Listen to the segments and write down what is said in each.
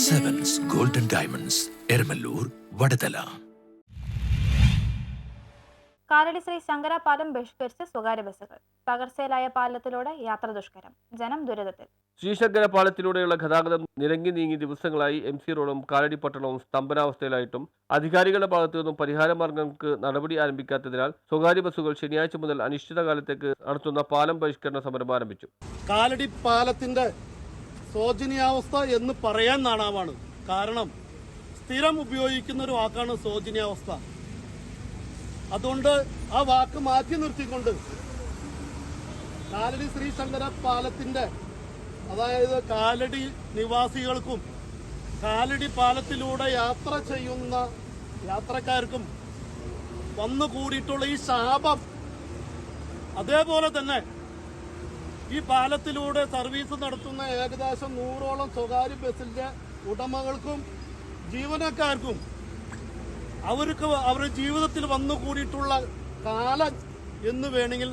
Diamonds Eramallur Vadathala Kalady Sree Sankara പാലം ബഹിഷ്കരിച്ച് സ്വകാര്യ ബസ്സുകൾ. തകർച്ചയിലായ പാലത്തിലൂടെ യാത്ര ദുഷ്കരം. ജനം ദുരിതത്തിൽ. ശ്രീശങ്കര പാലത്തിലൂടെയുള്ള ഗതാഗതം നിരങ്ങി നീങ്ങി ദിവസങ്ങളായി എം സി റോഡും കാലടി പട്ടണവും സ്തംഭനാവസ്ഥയിലായിട്ടും അധികാരികളുടെ ഭാഗത്തു നിന്നും പരിഹാരമാർഗങ്ങൾക്ക് നടപടി ആരംഭിക്കാത്തതിനാൽ സ്വകാര്യ ബസ്സുകൾ ശനിയാഴ്ച മുതൽ അനിശ്ചിതകാലത്തേക്ക് നടത്തുന്ന പാലം ബഹിഷ്കരണ സമരം ആരംഭിച്ചു. കാലടി പാലത്തിന്റെ ശോചനീയാവസ്ഥ എന്ന് പറയാൻ നാണാവാണ്. കാരണം സ്ഥിരം ഉപയോഗിക്കുന്ന ഒരു വാക്കാണ് ശോചനീയാവസ്ഥ. അതുകൊണ്ട് ആ വാക്ക് മാറ്റി നിർത്തിക്കൊണ്ട് കാലടി ശ്രീ ശ്രീശങ്കര പാലത്തിന്റെ അതായത് കാലടി നിവാസികൾക്കും കാലടി പാലത്തിലൂടെ യാത്ര ചെയ്യുന്ന യാത്രക്കാർക്കും വന്നു കൂടിയിട്ടുള്ള ഈ ശാപം അതേപോലെ തന്നെ ഈ പാലത്തിലൂടെ സർവീസ് നടത്തുന്ന ഏകദേശം നൂറോളം സ്വകാര്യ ബസ്സിന്റെ ഉടമകൾക്കും ജീവനക്കാർക്കും അവർക്ക് അവരുടെ ജീവിതത്തിൽ വന്നു കൂടിയിട്ടുള്ള കാലം എന്ന് വേണമെങ്കിൽ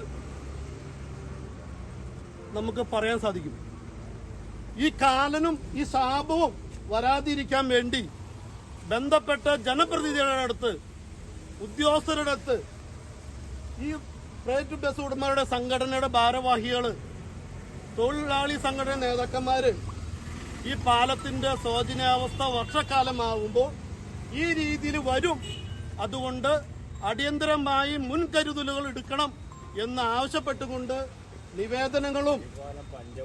നമുക്ക് പറയാൻ സാധിക്കും. ഈ കാലനും ഈ ശാപവും വരാതിരിക്കാൻ വേണ്ടി ബന്ധപ്പെട്ട ജനപ്രതിനിധികളുടെ അടുത്ത് ഉദ്യോഗസ്ഥരുടെ അടുത്ത് ഈ പ്രൈവറ്റ് ബസ് ഉടമകളുടെ സംഘടനയുടെ ഭാരവാഹികൾ തൊഴിലാളി സംഘടന നേതാക്കന്മാർ ഈ പാലത്തിന്റെ ശോചനീയാവസ്ഥ വർഷക്കാലമാകുമ്പോൾ ഈ രീതിയിൽ വരും. അതുകൊണ്ട് അടിയന്തരമായി മുൻകരുതലുകൾ എടുക്കണം എന്ന് ആവശ്യപ്പെട്ടുകൊണ്ട് നിവേദനങ്ങളും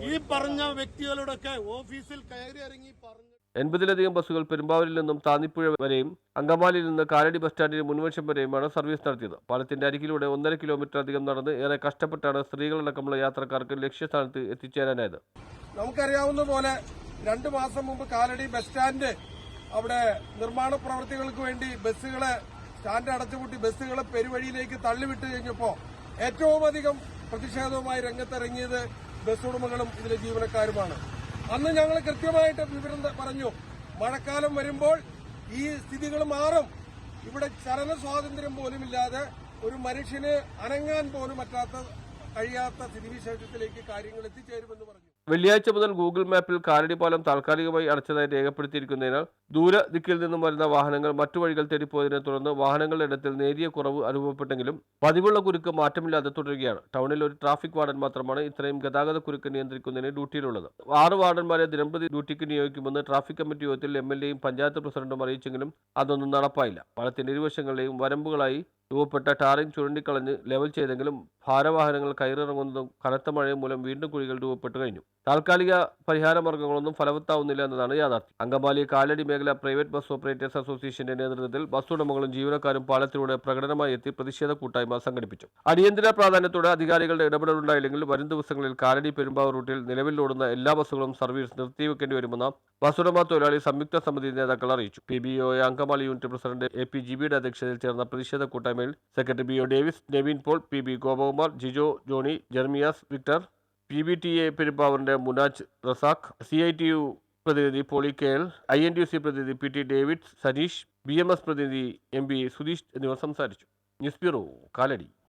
ഈ പറഞ്ഞ വ്യക്തികളുടെയൊക്കെ ഓഫീസിൽ കയറി ഇറങ്ങി പറഞ്ഞു എൺപതിലധികം ബസ്സുകൾ പെരുമ്പാവൂരിൽ നിന്നും താന്നിപ്പുഴ വരെയും അങ്കമാലിയിൽ നിന്ന് കാലടി ബസ് സ്റ്റാൻഡിന് മുൻവശം വരെയുമാണ് സർവീസ് നടത്തിയത്. പാലത്തിന്റെ അരികിലൂടെ ഒന്നര കിലോമീറ്റർ അധികം നടന്ന് ഏറെ കഷ്ടപ്പെട്ടാണ് സ്ത്രീകളടക്കമുള്ള യാത്രക്കാർക്ക് ലക്ഷ്യസ്ഥാനത്ത് എത്തിച്ചേരാനായത്. നമുക്കറിയാവുന്ന പോലെ രണ്ട് മാസം മുമ്പ് കാലടി ബസ് സ്റ്റാൻഡ് അവിടെ നിർമ്മാണ പ്രവർത്തികൾക്ക് വേണ്ടി ബസ്സുകളെ സ്റ്റാൻഡ് അടച്ചുപൂട്ടി ബസ്സുകളെ പെരുവഴിയിലേക്ക് തള്ളിവിട്ട് കഴിഞ്ഞപ്പോൾ ഏറ്റവും അധികം പ്രതിഷേധവുമായി രംഗത്തിറങ്ങിയത് ബസ് ഉടമകളും ഇതിലെ ജീവനക്കാരുമാണ്. അന്ന് ഞങ്ങൾ കൃത്യമായിട്ട് വിവരം പറഞ്ഞു. മഴക്കാലം വരുമ്പോൾ ഈ സ്ഥിതികൾ മാറും. ഇവിടെ ചലന സ്വാതന്ത്ര്യം പോലുമില്ലാതെ ഒരു മനുഷ്യന് അനങ്ങാൻ പോലും പറ്റാത്ത കഴിയാത്ത സ്ഥിതിവിശേഷത്തിലേക്ക് കാര്യങ്ങൾ എത്തിച്ചേരുമെന്ന് പറഞ്ഞു. വെള്ളിയാഴ്ച മുതൽ ഗൂഗിൾ മാപ്പിൽ കാലടി പാലം താൽക്കാലികമായി അടച്ചതായി രേഖപ്പെടുത്തിയിരിക്കുന്നതിനാൽ ദൂര ദിക്കിൽ നിന്നും വരുന്ന വാഹനങ്ങൾ മറ്റു വഴികൾ തേടിപ്പോയതിനെ തുടർന്ന് വാഹനങ്ങളുടെ ഇടത്തിൽ നേരിയ കുറവ് അനുഭവപ്പെട്ടെങ്കിലും പതിവുള്ള കുരുക്ക് മാറ്റമില്ലാതെ തുടരുകയാണ്. ടൗണിൽ ഒരു ട്രാഫിക് വാർഡൻ മാത്രമാണ് ഇത്രയും ഗതാഗത കുരുക്ക് നിയന്ത്രിക്കുന്നതിന് ഡ്യൂട്ടിയിലുള്ളത്. ആറ് വാർഡന്മാരെ ദിനംപ്രതി ഡ്യൂട്ടിക്ക് നിയോഗിക്കുമെന്ന് ട്രാഫിക് കമ്മിറ്റി യോഗത്തിൽ എം എൽ എയും പഞ്ചായത്ത് പ്രസിഡന്റും അറിയിച്ചെങ്കിലും അതൊന്നും നടപ്പായില്ല. പാലത്തിന്റെ ഇരുവശങ്ങളിലെയും വരമ്പുകളായി രൂപപ്പെട്ട ടാറിംഗ് ചുരണ്ടിക്കളഞ്ഞ് ലെവൽ ചെയ്തെങ്കിലും ഭാരവാഹനങ്ങൾ കയറിറങ്ങുന്നതും കനത്ത മഴയും മൂലം വീണ്ടും കുഴികൾ രൂപപ്പെട്ടു കഴിഞ്ഞു. താൽക്കാലിക പരിഹാര മാർഗങ്ങളൊന്നും ഫലവത്താവുന്നില്ല എന്നതാണ് യാഥാർത്ഥ്യം. അങ്കമാലി കാലടി മേഖല പ്രൈവറ്റ് ബസ് ഓപ്പറേറ്റേഴ്സ് അസോസിയേഷന്റെ നേതൃത്വത്തിൽ ബസ് ഉടമകളും ജീവനക്കാരും പാലത്തിലൂടെ പ്രകടനമായി എത്തി പ്രതിഷേധ കൂട്ടായ്മ സംഘടിപ്പിച്ചു. അടിയന്തര പ്രാധാന്യത്തോടെ അധികാരികളുടെ ഇടപെടലുണ്ടായില്ലെങ്കിൽ വരും ദിവസങ്ങളിൽ കാലടി പെരുമ്പാവൂർ റൂട്ടിൽ നിലവിലോടുന്ന എല്ലാ ബസ്സുകളും സർവീസ് നിർത്തിവെക്കേണ്ടി വരുമെന്ന് ബസ് ഉടമ തൊഴിലാളി സംയുക്ത സമിതി നേതാക്കൾ അറിയിച്ചു. P B O Angamaly unit president A P ജിബിയുടെ അധ്യക്ഷതയിൽ ചേർന്ന പ്രതിഷേധ കൂട്ടായ്മയിൽ secretary B O Davis Nevin Paul P B Gopakumar Jijo Johny Jeremias Victor P B T A പെരുമ്പാവൂരിന്റെ Munaj Razak C I T U പ്രതിനിധി Poly K L I N T U C പ്രതിനിധി P T David Saneesh B M S പ്രതിനിധി M P Sudheesh എന്നിവർ സംസാരിച്ചു. News bureau Kalady.